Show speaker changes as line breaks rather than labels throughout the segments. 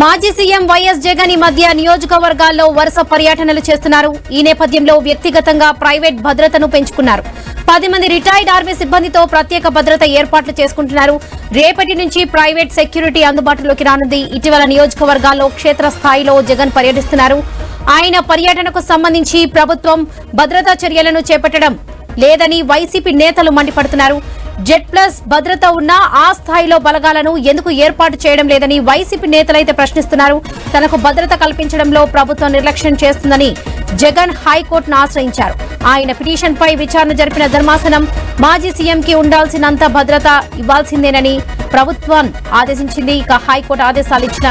మాజీ CM YS Jagan ఈ మధ్య నియోజకవర్గాల్లో వరుస పర్యటనలు చేస్తున్నారు. ఈ నేపథ్యంలో వ్యక్తిగతంగా ప్రైవేట్ భద్రతను పెంచుకున్నారు. పది మంది రిటైర్డ్ ఆర్మీ సిబ్బందితో ప్రత్యేక భద్రత ఏర్పాట్లు చేసుకుంటున్నారు. రేపటి నుంచి ప్రైవేట్ సెక్యూరిటీ అందుబాటులోకి రానుంది. ఇటీవల నియోజకవర్గాల్లో క్షేత్రస్థాయిలో జగన్ పర్యటిస్తున్నారు. ఆయన పర్యటనకు సంబంధించి ప్రభుత్వం భద్రతా చర్యలను చేపట్టడం లేదని వైసీపీ నేతలు మండిపడుతున్నారు. జెడ్ ప్లస్ భద్రత ఉన్న ఆ స్థాయిలో బలగాలను ఎందుకు ఏర్పాటు చేయడం లేదని వైసీపీ నేతలైతే ప్రశ్నిస్తున్నారు. తనకు భద్రత కల్పించడంలో ప్రభుత్వం నిర్లక్ష్యం చేస్తుందని జగన్ హైకోర్టును ఆశ్రయించారు. ఆయన పిటిషన్పై విచారణ జరిపిన ధర్మాసనం మాజీ సీఎంకి ఉండాల్సినంత భద్రత ఇవ్వాల్సిందేనని ప్రభుత్వం ఆదేశించింది. ఇక హైకోర్టు ఆదేశాలు ఇచ్చిన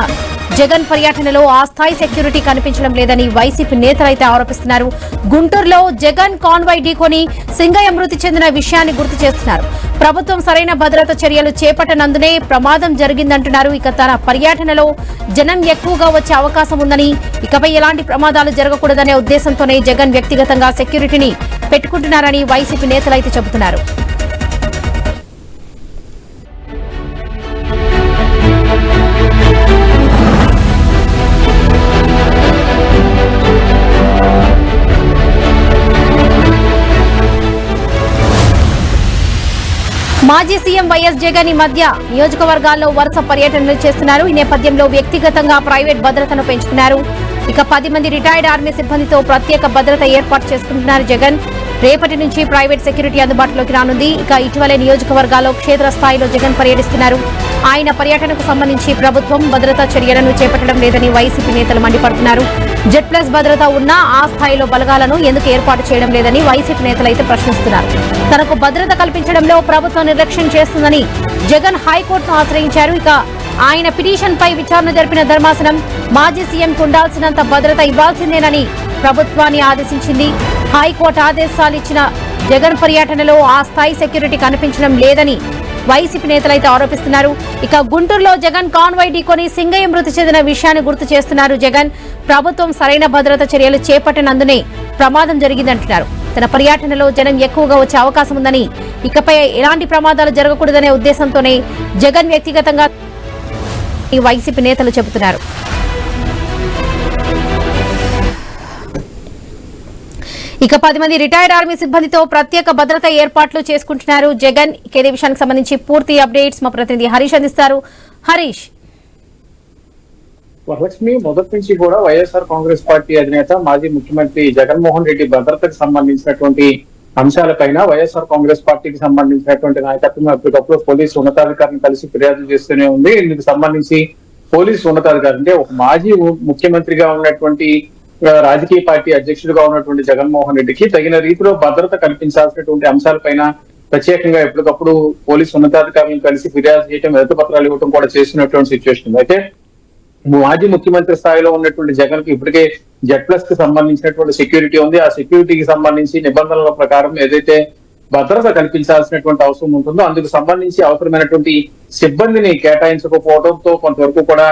జగన్ పర్యటనలో ఆ స్థాయి సెక్యూరిటీ కనిపించడం లేదని వైసీపీ నేతలైతే ఆరోపిస్తున్నారు. గుంటూరులో జగన్ కాన్వాయ్ ఢీకొని సింగయ్య మృతి చెందిన విషయాన్ని గుర్తు చేస్తున్నారు. ప్రభుత్వం సరైన భద్రత చర్యలు చేపట్టనందునే ప్రమాదం జరిగిందంటున్నారు. ఇక తన పర్యటనలో జనం ఎక్కువగా వచ్చే అవకాశం ఉందని ఇకపై ఎలాంటి ప్రమాదాలు జరగకూడదనే ఉద్దేశంతోనే జగన్ వ్యక్తిగతంగా సెక్యూరిటీని పెట్టుకుంటున్నారని వైసీపీ నేతలైతే చెబుతున్నారు. మాజీ సీఎం వైఎస్ జగన్ ఈ మధ్య నియోజకవర్గాల్లో వరుస పర్యటనలు చేస్తున్నారు. ఈ నేపథ్యంలో వ్యక్తిగతంగా ప్రైవేట్ భద్రతను పెంచుకున్నారు ఇక పది మంది రిటైర్డ్ ఆర్మీ సిబ్బందితో ప్రత్యేక భద్రత ఏర్పాటు చేసుకుంటున్నారు జగన్. రేపటి నుంచి ప్రైవేట్ సెక్యూరిటీ అందుబాటులోకి రానుంది. ఇక ఇటీవలే నియోజకవర్గాల్లో క్షేత్రస్థాయిలో జగన్ పర్యటిస్తున్నారు. ఆయన పర్యటనకు సంబంధించి ప్రభుత్వం భద్రతా చర్యలను చేపట్టడం లేదని వైసీపీ నేతలు మండిపడుతున్నారు. జెడ్ ప్లస్ భద్రత ఉన్న ఆ స్థాయిలో బలగాలను ఎందుకు ఏర్పాటు చేయడం లేదని వైసీపీ నేతలైతే ప్రశ్నిస్తున్నారు. తనకు భద్రత కల్పించడంలో ప్రభుత్వం నిర్లక్ష్యం చేస్తుందని జగన్ హైకోర్టును ఆశ్రయించారు. ఇక ఆయన పిటిషన్ పై విచారణ జరిపిన ధర్మాసనం మాజీ సీఎంకు ఉండాల్సినంత భద్రత ఇవ్వాల్సిందేనని ప్రభుత్వాన్ని ఆదేశించింది. హైకోర్టు ఆదేశాలు ఇచ్చిన జగన్ పర్యటనలో ఆ స్థాయి సెక్యూరిటీ కనిపించడం లేదని వైసీపీ నేతలైతే ఆరోపిస్తున్నారు. ఇక గుంటూరులో జగన్ కాన్వాయ్ ఢీకొని సింగయ్య మృతి చెందిన విషయాన్ని గుర్తు చేస్తున్నారు జగన్. ప్రభుత్వం సరైన భద్రత చర్యలు చేపట్టినందునే ప్రమాదం జరిగిందంటున్నారు. తన పర్యటనలో జనం ఎక్కువగా వచ్చే అవకాశం ఉందని ఇకపై ఎలాంటి ప్రమాదాలు జరగకూడదనే ఉద్దేశంతోనే జగన్ వ్యక్తిగతంగా ఈ వైసీపీ నేతలు చెబుతున్నారు. ఇక పది మంది రిటైర్డ్ ఆర్మీ సిబ్బందితో ప్రత్యేక భద్రత ఏర్పాట్లు చేసుకుంటున్నారు. జగన్ ఇక విషయానికి సంబంధించి పూర్తి అప్డేట్స్ మా ప్రతినిధి హరీష్ అందిస్తారు. హరీష్.
వరలక్ష్మి మొదటి నుంచి కూడా వైఎస్ఆర్ కాంగ్రెస్ పార్టీ అధినేత మాజీ ముఖ్యమంత్రి జగన్మోహన్ రెడ్డి భద్రతకు సంబంధించినటువంటి అంశాలపైన వైఎస్ఆర్ కాంగ్రెస్ పార్టీకి సంబంధించినటువంటి నాయకత్వం అప్పటికప్పుడు పోలీసు ఉన్నతాధికారిని కలిసి ఫిర్యాదు చేస్తూనే ఉంది. ఇందుకు సంబంధించి పోలీసు ఉన్నతాధికారి అంటే ఒక మాజీ ముఖ్యమంత్రిగా ఉన్నటువంటి రాజకీయ పార్టీ అధ్యక్షుడిగా ఉన్నటువంటి జగన్మోహన్ రెడ్డికి తగిన రీతిలో భద్రత కల్పించాల్సినటువంటి అంశాలపైన ప్రత్యేకంగా ఎప్పటికప్పుడు పోలీసు ఉన్నతాధికారులను కలిసి ఫిర్యాదు చేయటం ఎదురు పత్రాలు ఇవ్వటం కూడా చేసినటువంటి సిచ్యువేషన్ అయితే మాజీ ముఖ్యమంత్రి స్థాయిలో ఉన్నటువంటి జగన్కి ఇప్పటికే జెడ్ ప్లస్కి సంబంధించినటువంటి సెక్యూరిటీ ఉంది. ఆ సెక్యూరిటీకి సంబంధించి నిబంధనల ప్రకారం ఏదైతే భద్రత కల్పించాల్సినటువంటి అవసరం ఉంటుందో అందుకు సంబంధించి అవసరమైనటువంటి సిబ్బందిని కేటాయించకపోవడంతో కొంతవరకు కూడా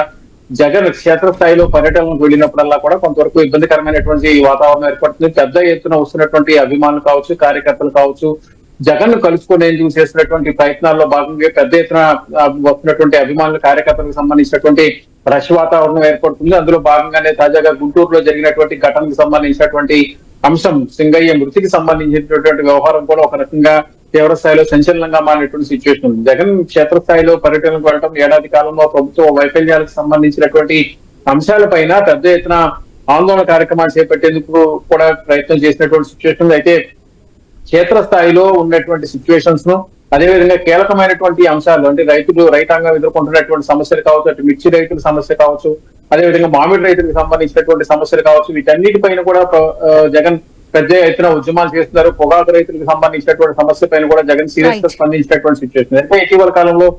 జగన్ క్షేత్రస్థాయిలో పర్యటనకు వెళ్ళినప్పుడల్లా కూడా కొంతవరకు ఇబ్బందికరమైనటువంటి వాతావరణం ఏర్పడుతుంది. పెద్ద ఎత్తున వస్తున్నటువంటి అభిమానులు కావచ్చు కార్యకర్తలు కావచ్చు జగన్ను కలుసుకునేందుకు చేసినటువంటి ప్రయత్నాల్లో భాగంగా పెద్ద ఎత్తున వస్తున్నటువంటి అభిమానులు కార్యకర్తలకు సంబంధించినటువంటి రష్ వాతావరణం ఏర్పడుతుంది. అందులో భాగంగానే తాజాగా గుంటూరులో జరిగినటువంటి ఘటనకు సంబంధించినటువంటి అంశం సింగయ్య మృతికి సంబంధించినటువంటి వ్యవహారం కూడా ఒక రకంగా తీవ్ర స్థాయిలో సంచలనంగా మారినటువంటి సిచ్యువేషన్ ఉంది. జగన్ క్షేత్రస్థాయిలో పర్యటనకు వెళ్ళడం ఏడాది కాలంలో ప్రభుత్వ వైఫల్యాలకు సంబంధించినటువంటి అంశాలపైన పెద్ద ఎత్తున ఆందోళన కార్యక్రమాలు చేపట్టేందుకు కూడా ప్రయత్నం చేసినటువంటి సిచ్యువేషన్ అయితే క్షేత్రస్థాయిలో ఉన్నటువంటి సిచ్యువేషన్స్ను అదేవిధంగా కీలకమైనటువంటి అంశాలు అంటే రైతులు రైతాంగం ఎదుర్కొంటున్నటువంటి సమస్యలు కావచ్చు అటు మిర్చి రైతుల సమస్య కావచ్చు అదేవిధంగా మామిడి రైతులకు సంబంధించినటువంటి సమస్యలు కావచ్చు వీటన్నిటిపైన కూడా జగన్ పెద్ద ఎత్తున ఉద్యమాలు చేస్తున్నారు. పొగాకు రైతులకు సంబంధించినటువంటి సమస్య పైన కూడా జగన్
సీరియస్గా.
స్పందించినటువంటి సిచ్యువేషన్ అంటే ఇటీవల కాలంలో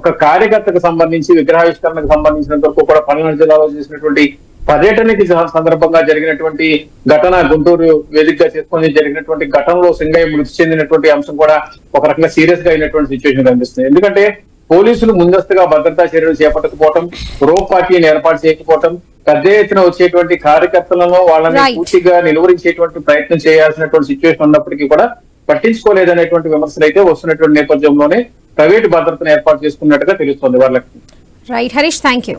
ఒక కార్యకర్తకు సంబంధించి విగ్రహావిష్కరణకు సంబంధించినంత వరకు కూడా పల్నాడు జిల్లాలో చేసినటువంటి పర్యటనకి సందర్భంగా జరిగినటువంటి ఘటన గుంటూరు వేదికగా చేసుకొని జరిగినటువంటి ఘటనలో సింగయ్య మృతి చెందినటువంటి అంశం కూడా ఒక రకంగా సీరియస్గా అయినటువంటి సిచ్యువేషన్ కనిపిస్తుంది. ఎందుకంటే పోలీసులు ముందస్తుగా భద్రతా చర్యలు చేపట్టకపోవటం రో పార్టీని ఏర్పాటు చేయకపోవటం పెద్ద ఎత్తున వచ్చేటువంటి కార్యకర్తలను వాళ్ళని. పూర్తిగా నిలువరించేటువంటి ప్రయత్నం చేయాల్సినటువంటి సిచ్యువేషన్ ఉన్నప్పటికీ కూడా పట్టించుకోలేదనేటువంటి విమర్శలు అయితే వస్తున్నటువంటి నేపథ్యంలోనే ప్రైవేటు భద్రతను ఏర్పాటు చేసుకున్నట్టుగా తెలుస్తోంది వాళ్ళకి
రైట్ హరీష్ థ్యాంక్ యూ